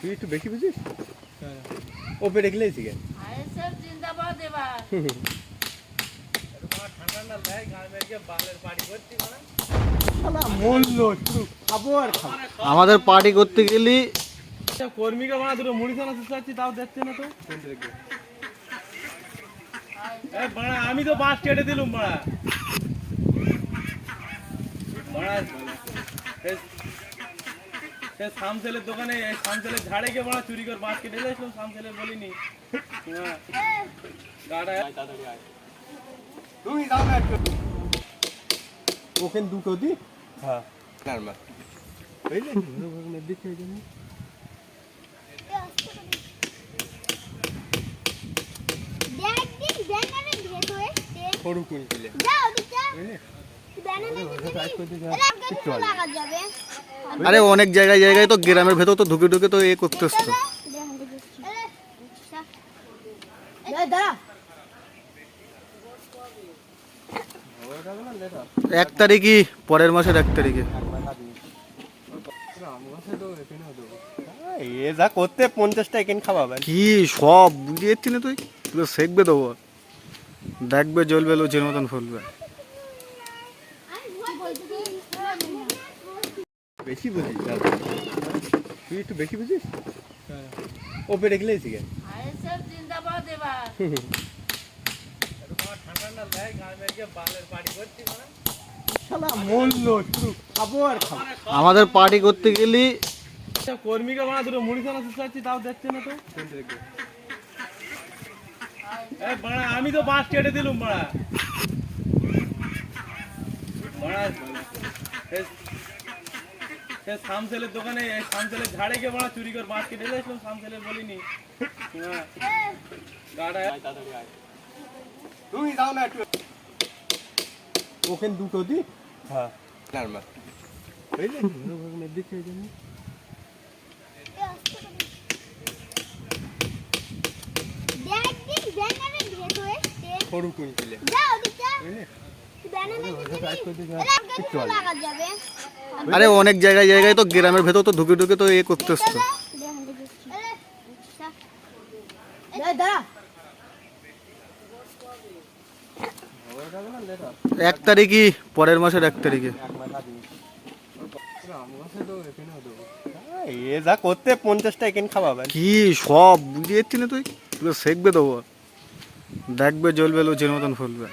তুই একটু বেশি বুঝিস? ও পেটে গেলেই শিখে। আমাদের পার্টি করতে গেলি কর্মীকে বানা দুটো মুড়ি খানা চাচ্ছি তাও দেখছে না তো? আমি তো বাঁশ কেটে দিলুম বাড়া। বাড়া সে- সে শামসেলের দোকানে এই শামসেলের ঝাড়ে গিয়ে বাড়া চুরি করে বাঁশ কেটে দিয়েছিলাম শামসেলের বলিনি। হ্যাঁ। তুমি যাও ওখানে দুটো দি। হ্যাঁ। দেখ সরু কুইন্টিলে যাও আরে অনেক জায়গায় জায়গায় তো গ্রামের ভেতর তো ঢুকে ঢুকে তো এ করতেছ। তো এক তারিখই পরের মাসের এক তারিখে। এ যা করতে পঞ্চাশটা এখানে কি সব তুই? দেবো দেখবে জ্বলবে লুচির মতন ফুলবে। বেশি বুঝিস তুই একটু বেশি বুঝিস? ও পেটে গেলেই শিখে আইএসএফ জিন্দাবাদ এবার। মূল্য শুধু খাব। আর আমাদের পার্টি করতে গেলি কর্মীকে বানা দুটো মুড়ি খানা চাচ্ছি তাও দেখছে না তো। আমি তো বাঁশ কেটে দিলুম বাড়া। বাড়া সে- সে দোকানে এই শামসেলের ঝাড়ে গিয়ে বাড়া চুরি করে বাঁশ কেটে দিয়েছিলাম শামসেলের বলিনি। হ্যাঁ। গাড়া। তুমি যাও না একটু। ওখানে দুটো দি? হ্যাঁ। নার্মা বুঝলে দিচ্ছে ওই জন্য দেখ হয়ে সরু কুইন্টিলে যাও দিকা ব্যানারে। লাগা যাবে আরে অনেক জায়গায় জায়গায় তো গ্রামের ভেতর তো ঢুকে ঢুকে তো এ করতেছ। তো দাদা এক তারিখই পরের মাসের এক তারিখে। এ যা করতে পঞ্চাশটা এখানে খাওয়াবেন কি সব বুঝে যাচ্ছি তুই? তুই তো শেখবে দেবো। দেখবে জ্বলবে লুচির মতন ফুলবে।